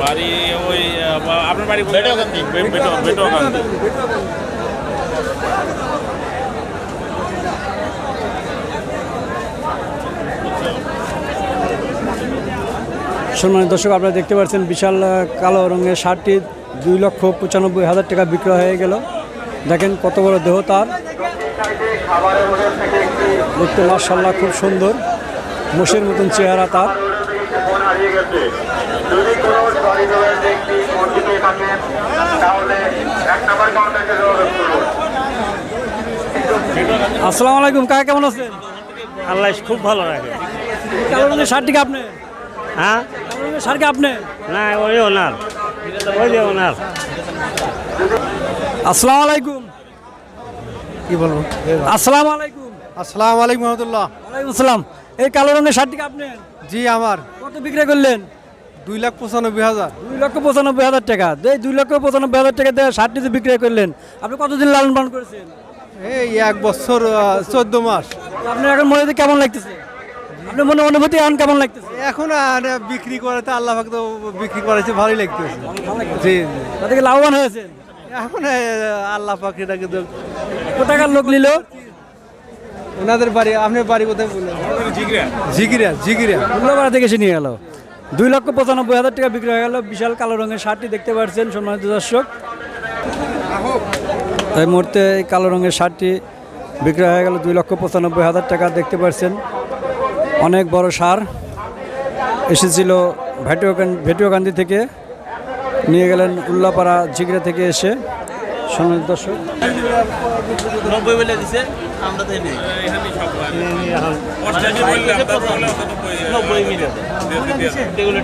বাড়ি ওই আপনার বাড়ি বেটোকান্দি বেটোকান্দি সম্মানিত দর্শক আপনারা দেখতে পাচ্ছেন বিশাল কালো রঙের শার্টটি দুই লক্ষ পঁচানব্বই হাজার টাকা বিক্রয় হয়ে গেল। দেখেন কত বড় দেহ তার। দেখতে মার্শাল্লাহ খুব সুন্দর। মোষের মতন চেহারা তার। হারিয়ে গেছে। যদি কোনো সরি দলের ব্যক্তি পেয়ে থাকেন তাহলে এক নম্বর কাউন্টারে যোগাযোগ করুন। আসসালামু আলাইকুম কাকা কেমন আছেন? আল্লাহ খুব ভালো রাখে। কালো রঙের শার্টটি আপনি? হ্যাঁ? কালো রঙের আপনি? না ওই ওনার। ওই যে ওনার। আসসালামু আলাইকুম। কি বলব? আসসালামু আলাইকুম। আসসালামু আলাইকুম রহমতুল্লাহ। ওয়ালাইকুম আসসালাম। এই কালো রঙের শার্টটি আপনি? জি আমার। কত বিক্রি করলেন? দুই লাখ পঁচানব্বই হাজার। দুই লক্ষ পঁচানব্বই হাজার টাকা। এই দুই লক্ষ পঁচানব্বই হাজার টাকা দিয়ে শার্টটি যে বিক্রয় করলেন। আপনি কতদিন লালন পালন করেছেন? এই এক বছর চোদ্দ মাস। আপনার এখন মনে হতে কেমন লাগতেছে? আপনার মনে অনুভূতি এখন কেমন লাগতেছে? এখন আর বিক্রি করে তো আল্লাহ তো বিক্রি করেছে ভালোই লাগতেছে। জি জি। তাতে কি লাভবান হয়েছেন? এখন আল্লাহ কত টাকার লোক নিল? ওনাদের বাড়ি আপনার বাড়ি কোথায় বললেন? জিগরা জিগিরা জিগিরা উল্লাপাড়া থেকে এসে নিয়ে গেল দুই লক্ষ পঁচানব্বই হাজার টাকা বিক্রি হয়ে গেল। বিশাল কালো রঙের শার্টটি দেখতে পাচ্ছেন সম্মানিত দর্শক। এই মুহূর্তে এই কালো রঙের শার্টটি বিক্রি হয়ে গেল। দুই লক্ষ পঁচানব্বই হাজার টাকা দেখতে পাচ্ছেন। অনেক বড় সার। এসেছিল ভেটিওকান ভেটিওকান্দি থেকে। নিয়ে গেলেন উল্লাপাড়া ঝিগড়া থেকে এসে। সম্মানিত দর্শক। নব্বই বলে দিছে। আমরা নেই। নব্বই মিলে এগুলো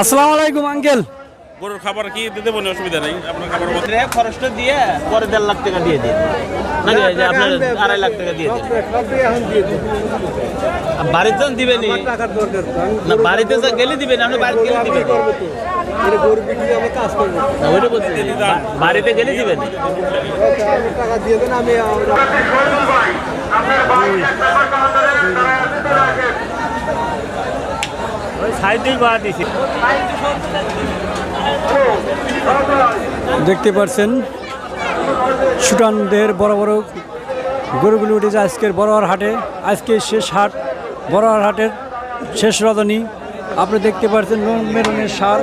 আসসালামু আলাইকুম আঙ্কেল। গরুর খাবার কি দিতে বলে অসুবিধা নেই? আপনার খাবার খরচটা দিয়ে পরে দেড় লাখ টাকা দিয়ে দিন। নাকি যে আপনার আড়াই লাখ টাকা দিয়ে দিন। বাড়িতে দিবেনি না? বাড়িতে যা গেলে দিবেন আপনি বাড়িতে গেলে দিবেন। এটা গরু বিক্রি আমি কাজ করব। না, ওইটা বলছি। বা- বাড়িতে গেলে দিবেন টাকা দিয়ে দেন আমি সাইড দিয়ে বাদ দিছি। দেখতে পাচ্ছেন সুটানদের বড় বড় গরুগুলো উঠেছে আজকের বড়োয়ার হাটে। আজকে শেষ হাট বড়োয়ার হাটের শেষ রজনী। আপনি দেখতে পাচ্ছেন রং বেরঙের সার।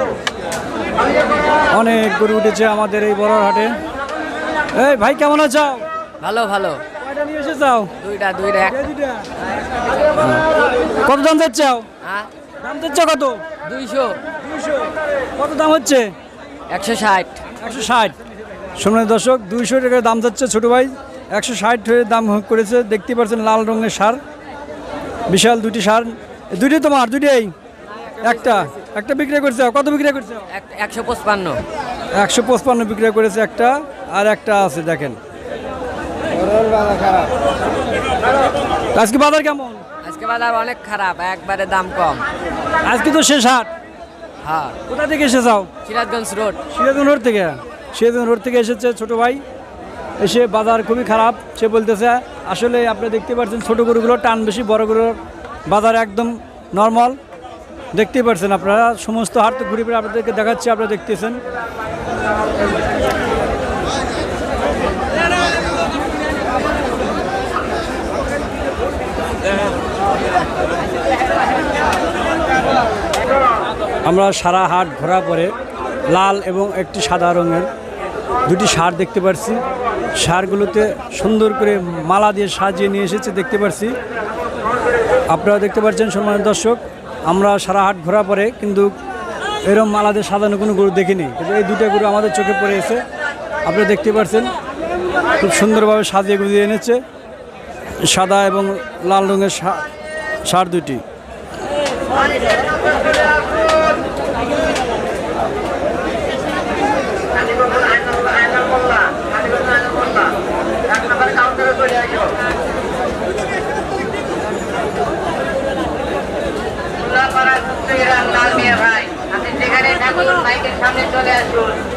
অনেক গরু উঠেছে আমাদের এই বড়োয়ার হাটে। এই ভাই কেমন আছো? ভালো ভালো। দুইটা দুইটা কত দাম চাচ্ছাও হ্যাঁ। দাম কত? দুইশো। কত দাম হচ্ছে? একশো ষাট। একশো ষাট। সময় দর্শক দুইশো টাকা দাম যাচ্ছে ছোটো ভাই। একশো ষাট দাম করেছে। দেখতে পাচ্ছেন লাল রঙের সার। বিশাল দুটি সার। দুটি তোমার দুটিই একটা। একটা বিক্রি করছে। কত বিক্রি করছে? এক- একশো পঁচপান্ন। একশো পঁচপান্ন বিক্রয় করেছে একটা। আর একটা আছে দেখেন। আজকে বাজার কেমন? আজকে বাজার অনেক খারাপ একবারে দাম কম। আজকে তো শেষ হাট। হ্যাঁ। কোথা থেকে এসে যাও সিরাজগঞ্জ রোড। সিরাজগঞ্জ রোড থেকে? সিরাজগঞ্জ রোড থেকে এসেছে ছোট ভাই। এসে বাজার খুবই খারাপ সে বলতেছে আসলে আপনি দেখতে পাচ্ছেন ছোটো গরুগুলো টান বেশি বড় গরুর বাজার একদম নর্মাল দেখতেই পাচ্ছেন আপনারা সমস্ত হাট তো ঘুরে ফিরে আপনাদেরকে দেখাচ্ছি আপনারা দেখতেছেন। আমরা সারা হাট ঘোরা পরে লাল এবং একটি সাদা রঙের দুটি সার দেখতে পারছি। সারগুলোতে সুন্দর করে মালা দিয়ে সাজিয়ে নিয়ে এসেছে দেখতে পারছি। আপনারা দেখতে পাচ্ছেন সম্মানিত দর্শক, আমরা সারা হাট ঘোরা পরে কিন্তু এরকম মালা দিয়ে সাজানো কোনো গরু দেখিনি। কিন্তু এই দুটা গরু আমাদের চোখে পড়ে এসে আপনারা দেখতে পাচ্ছেন, খুব সুন্দরভাবে সাজিয়ে গুজিয়ে এনেছে। সাদা এবং লাল রঙের সার দুটি এক নম্বর কাউন্টারে চলে আসো উল্লাপাড়ার কুত্তেরা লাল মিয়া ভাই আপনি যেখানে থাকুন মাইকের সামনে চলে আসুন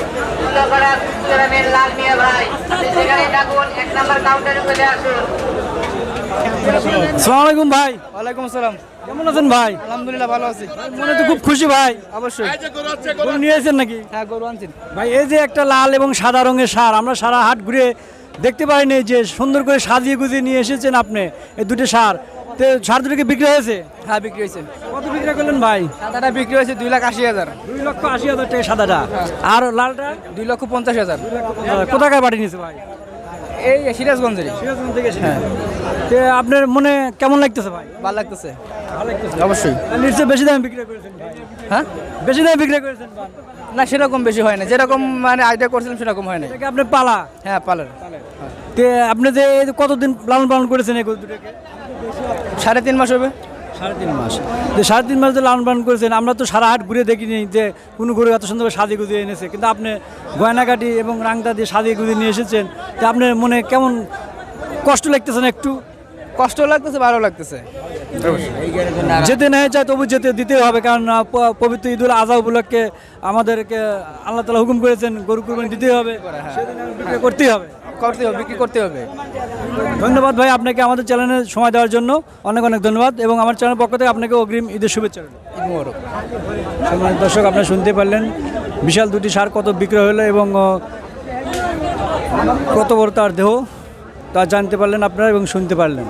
কুত্তেরামের লাল মিয়া ভাই। যেখানে থাকুন এক নম্বর কাউন্টারে চলে আসুন। আসসালামু আলাইকুম ভাই। ওয়ালাইকুম আসসালাম। কেমন আছেন ভাই? আলহামদুলিল্লাহ ভালো আছি। মনে তো খুব খুশি ভাই। অবশ্যই। গরু নিয়েছেন নাকি? হ্যাঁ গরু ভাই এই যে একটা লাল এবং সাদা রঙের সার আমরা সারা হাট ঘুরে দেখতে পাইনি যে সুন্দর করে সাজিয়ে গুজিয়ে নিয়ে এসেছেন আপনি। এই দুটো সার তো সার বিক্রি হয়েছে? হ্যাঁ বিক্রি হয়েছে। কত বিক্রি করলেন ভাই? সাদাটা বিক্রি হয়েছে দুই লাখ আশি হাজার। দুই লক্ষ আশি হাজার টাকা সাদাটা। আর লালটা? দুই লক্ষ পঞ্চাশ হাজার। কোথাকায় পাঠিয়ে নিয়েছে ভাই? এই সিরাজগঞ্জের সিরাজগঞ্জ থেকে হ্যাঁ। তো আপনার মনে কেমন লাগতেছে ভাই? ভালো লাগতেছে। অবশ্যই। আর নিশ্চয়ই বেশি দামে বিক্রি করেছেন হ্যাঁ? বেশি দামে বিক্রি করেছেন না সেরকম বেশি হয় না। যেরকম মানে আইডিয়া করছিলাম সেরকম হয় না আপনি পালা? হ্যাঁ পালার। তে আপনি যে কতদিন লালন পালন করেছেন এই দুটোকে? সাড়ে তিন মাস হবে? সাড়ে তিন মাস। যে সাড়ে তিন মাস যে লালন পালন করেছেন আমরা তো সারা হাট ঘুরে দেখিনি যে কোনো গরু এত সুন্দর সাজিয়ে গুজিয়ে এনেছে। কিন্তু আপনি গয়নাকাটি এবং রাংটা দিয়ে সাজিয়ে গুজিয়ে নিয়ে এসেছেন তো আপনার মনে কেমন কষ্ট লাগতেছে না একটু? কষ্ট লাগতেছে ভালো লাগতেছে। যেতে নেয় চায় তবু যেতে দিতে হবে কারণ পবিত্র ঈদুল আজহা উপলক্ষে আমাদেরকে আল্লাহ তালা হুকুম করেছেন গরু কুরবানি দিতে হবে করতেই হবে। করতে হবে বিক্রি করতে হবে। ধন্যবাদ ভাই আপনাকে আমাদের চ্যানেলে সময় দেওয়ার জন্য। অনেক অনেক ধন্যবাদ এবং আমার চ্যানেল পক্ষ থেকে আপনাকে অগ্রিম ঈদের শুভেচ্ছা। সম্মানিত দর্শক আপনারা শুনতে পারলেন বিশাল দুটি সার কত বিক্রয় হলো এবং কত বড় তার দেহ তা জানতে পারলেন আপনারা এবং শুনতে পারলেন।